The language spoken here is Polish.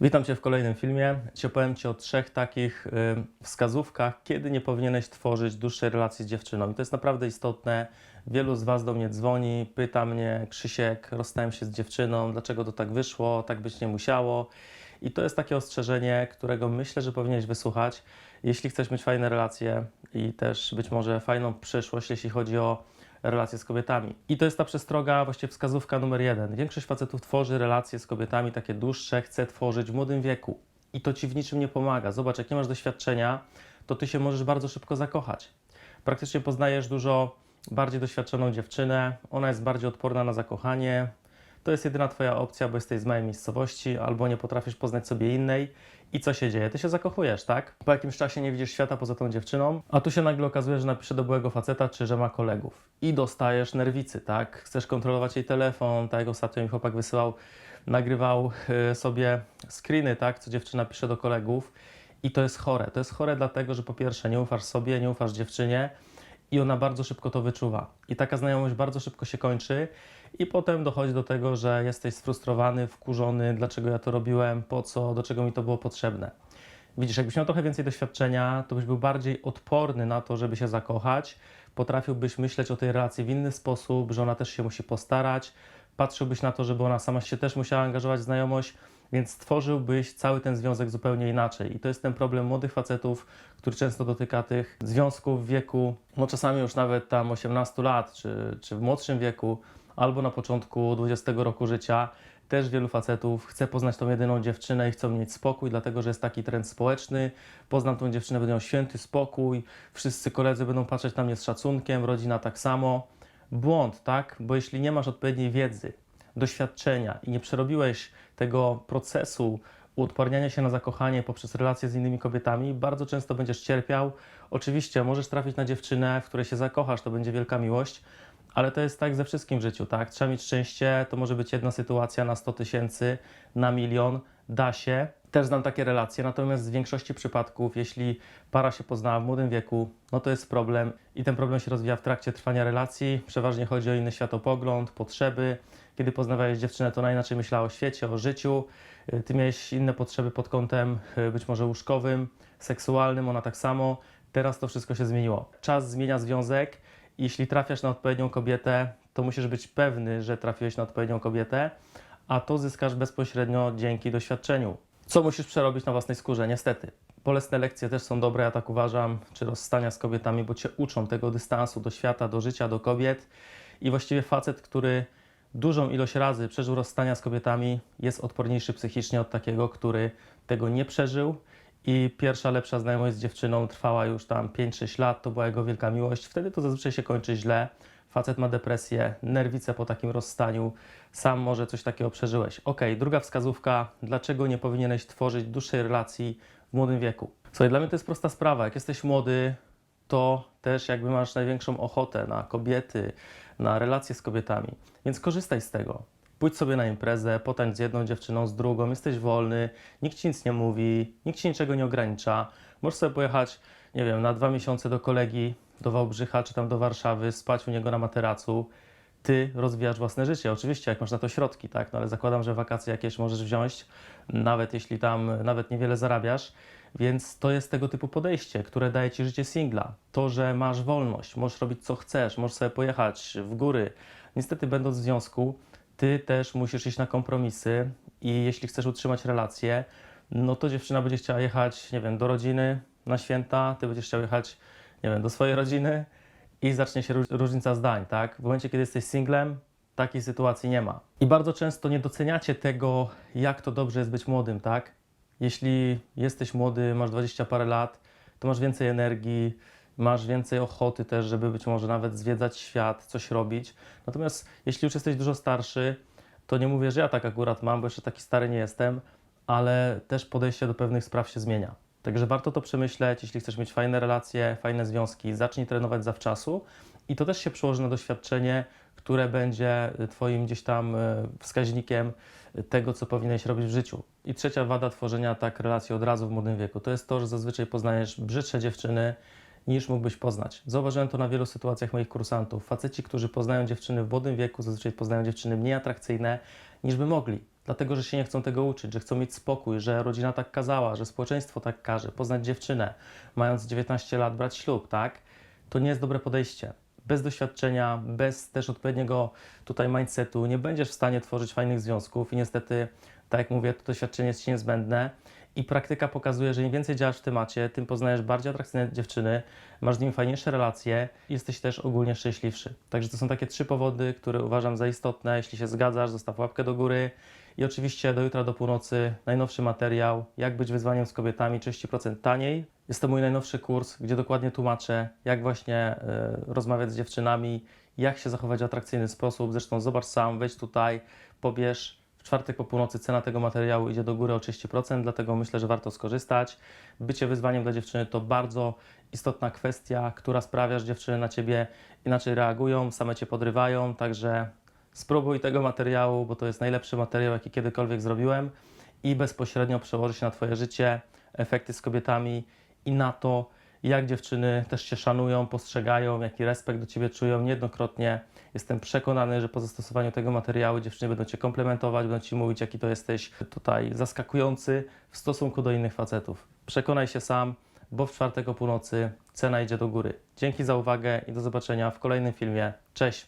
Witam Cię w kolejnym filmie. Dzisiaj opowiem Ci o trzech takich y, wskazówkach, kiedy nie powinieneś tworzyć dłuższej relacji z dziewczyną. I to jest naprawdę istotne. Wielu z Was do mnie dzwoni, pyta mnie, Krzysiek, rozstałem się z dziewczyną, dlaczego to tak wyszło, tak być nie musiało. I to jest takie ostrzeżenie, którego myślę, że powinieneś wysłuchać, jeśli chcesz mieć fajne relacje i też być może fajną przyszłość, jeśli chodzi o relacje z kobietami. I to jest ta przestroga, właściwie wskazówka numer jeden. Większość facetów tworzy relacje z kobietami takie dłuższe, chce tworzyć w młodym wieku. I to ci w niczym nie pomaga. Zobacz, jak nie masz doświadczenia, to ty się możesz bardzo szybko zakochać. Praktycznie poznajesz dużo bardziej doświadczoną dziewczynę, ona jest bardziej odporna na zakochanie. To jest jedyna twoja opcja, bo jesteś z małej miejscowości, albo nie potrafisz poznać sobie innej. I co się dzieje? Ty się zakochujesz, tak? Po jakimś czasie nie widzisz świata poza tą dziewczyną, a tu się nagle okazuje, że napisze do byłego faceta, czy że ma kolegów. I dostajesz nerwicy, tak? Chcesz kontrolować jej telefon, tak jak ostatnio mi chłopak wysyłał, nagrywał y, sobie screeny, tak? Co dziewczyna pisze do kolegów. I to jest chore. To jest chore dlatego, że po pierwsze nie ufasz sobie, nie ufasz dziewczynie i ona bardzo szybko to wyczuwa. I taka znajomość bardzo szybko się kończy i potem dochodzi do tego, że jesteś sfrustrowany, wkurzony, dlaczego ja to robiłem, po co, do czego mi to było potrzebne. Widzisz, jakbyś miał trochę więcej doświadczenia, to byś był bardziej odporny na to, żeby się zakochać, potrafiłbyś myśleć o tej relacji w inny sposób, że ona też się musi postarać, patrzyłbyś na to, żeby ona sama się też musiała angażować w znajomość, więc stworzyłbyś cały ten związek zupełnie inaczej. I to jest ten problem młodych facetów, który często dotyka tych związków w wieku, no czasami już nawet tam 18 lat, czy, czy w młodszym wieku, albo na początku 20 roku życia. Też wielu facetów chce poznać tą jedyną dziewczynę i chcą mieć spokój, dlatego że jest taki trend społeczny. Poznam tą dziewczynę, będę miał święty spokój, wszyscy koledzy będą patrzeć na mnie z szacunkiem, rodzina tak samo. Błąd, tak? Bo jeśli nie masz odpowiedniej wiedzy, doświadczenia i nie przerobiłeś tego procesu uodparniania się na zakochanie poprzez relacje z innymi kobietami, bardzo często będziesz cierpiał. Oczywiście możesz trafić na dziewczynę, w której się zakochasz, to będzie wielka miłość, ale to jest tak ze wszystkim w życiu, tak? Trzeba mieć szczęście, to może być jedna sytuacja na 100 tysięcy, na milion, da się. Też znam takie relacje, natomiast w większości przypadków, jeśli para się poznała w młodym wieku, no to jest problem i ten problem się rozwija w trakcie trwania relacji. Przeważnie chodzi o inny światopogląd, potrzeby. Kiedy poznawałeś dziewczynę, to najinaczej myślała o świecie, o życiu. Y, Ty miałeś inne potrzeby pod kątem y, być może łóżkowym, seksualnym, ona tak samo. Teraz to wszystko się zmieniło. Czas zmienia związek. Jeśli trafiasz na odpowiednią kobietę, to musisz być pewny, że trafiłeś na odpowiednią kobietę, a to zyskasz bezpośrednio dzięki doświadczeniu. Co musisz przerobić na własnej skórze, niestety. Bolesne lekcje też są dobre, ja tak uważam, czy rozstania z kobietami, bo cię uczą tego dystansu do świata, do życia, do kobiet. I właściwie facet, który dużą ilość razy przeżył rozstania z kobietami, jest odporniejszy psychicznie od takiego, który tego nie przeżył. I pierwsza lepsza znajomość z dziewczyną trwała już tam 5-6 lat, to była jego wielka miłość. Wtedy to zazwyczaj się kończy źle. Facet ma depresję, nerwice po takim rozstaniu, sam może coś takiego przeżyłeś. Ok, druga wskazówka, dlaczego nie powinieneś tworzyć dłuższej relacji w młodym wieku. Słuchaj, dla mnie to jest prosta sprawa. Jak jesteś młody, to też jakby masz największą ochotę na kobiety, na relacje z kobietami. Więc korzystaj z tego. Pójdź sobie na imprezę, potańcz z jedną dziewczyną, z drugą, jesteś wolny, nikt ci nic nie mówi, nikt ci niczego nie ogranicza. Możesz sobie pojechać, nie wiem, na dwa miesiące do kolegi, do Wałbrzycha czy tam do Warszawy, spać u niego na materacu. Ty rozwijasz własne życie. Oczywiście, jak masz na to środki, tak? No ale zakładam, że wakacje jakieś możesz wziąć, nawet jeśli tam nawet niewiele zarabiasz. Więc to jest tego typu podejście, które daje ci życie singla. To, że masz wolność, możesz robić co chcesz, możesz sobie pojechać w góry. Niestety, będąc w związku, ty też musisz iść na kompromisy i jeśli chcesz utrzymać relację, no to dziewczyna będzie chciała jechać, nie wiem, do rodziny na święta, ty będziesz chciał jechać, nie wiem, do swojej rodziny i zacznie się róż- różnica zdań, tak? W momencie, kiedy jesteś singlem, takiej sytuacji nie ma. I bardzo często nie doceniacie tego, jak to dobrze jest być młodym, tak? Jeśli jesteś młody, masz 20 parę lat, to masz więcej energii, masz więcej ochoty też, żeby być może nawet zwiedzać świat, coś robić. Natomiast jeśli już jesteś dużo starszy, to nie mówię, że ja tak akurat mam, bo jeszcze taki stary nie jestem, ale też podejście do pewnych spraw się zmienia. Także warto to przemyśleć, jeśli chcesz mieć fajne relacje, fajne związki, zacznij trenować zawczasu i to też się przełoży na doświadczenie, które będzie Twoim gdzieś tam e, wskaźnikiem tego, co powinieneś robić w życiu. I trzecia wada tworzenia tak relacji od razu w młodym wieku, to jest to, że zazwyczaj poznajesz brzydsze dziewczyny, niż mógłbyś poznać. Zauważyłem to na wielu sytuacjach moich kursantów. Faceci, którzy poznają dziewczyny w młodym wieku, zazwyczaj poznają dziewczyny mniej atrakcyjne, niż by mogli. Dlatego że się nie chcą tego uczyć, że chcą mieć spokój, że rodzina tak kazała, że społeczeństwo tak każe, poznać dziewczynę, mając 19 lat, brać ślub, tak? To nie jest dobre podejście. Bez doświadczenia, bez też odpowiedniego tutaj mindsetu nie będziesz w stanie tworzyć fajnych związków i niestety, tak jak mówię, to doświadczenie jest ci niezbędne i praktyka pokazuje, że im więcej działasz w temacie, tym poznajesz bardziej atrakcyjne dziewczyny, masz z nimi fajniejsze relacje jesteś też ogólnie szczęśliwszy. Także to są takie trzy powody, które uważam za istotne. Jeśli się zgadzasz, zostaw łapkę do góry. I oczywiście do jutra do północy najnowszy materiał, jak być wyzwaniem z kobietami 30% taniej. Jest to mój najnowszy kurs, gdzie dokładnie tłumaczę, jak właśnie y, rozmawiać z dziewczynami, jak się zachować w atrakcyjny sposób. Zresztą zobacz sam, wejdź tutaj, pobierz. Czwartek po północy cena tego materiału idzie do góry o 30%, dlatego myślę, że warto skorzystać. Bycie wyzwaniem dla dziewczyny to bardzo istotna kwestia, która sprawia, że dziewczyny na ciebie inaczej reagują, same cię podrywają, także spróbuj tego materiału, bo to jest najlepszy materiał, jaki kiedykolwiek zrobiłem i bezpośrednio przełoży się na Twoje życie, efekty z kobietami i na to, jak dziewczyny też Cię szanują, postrzegają, jaki respekt do Ciebie czują. Niejednokrotnie jestem przekonany, że po zastosowaniu tego materiału dziewczyny będą Cię komplementować, będą Ci mówić, jaki to jesteś tutaj zaskakujący w stosunku do innych facetów. Przekonaj się sam, bo w czwartek o północy cena idzie do góry. Dzięki za uwagę i do zobaczenia w kolejnym filmie. Cześć!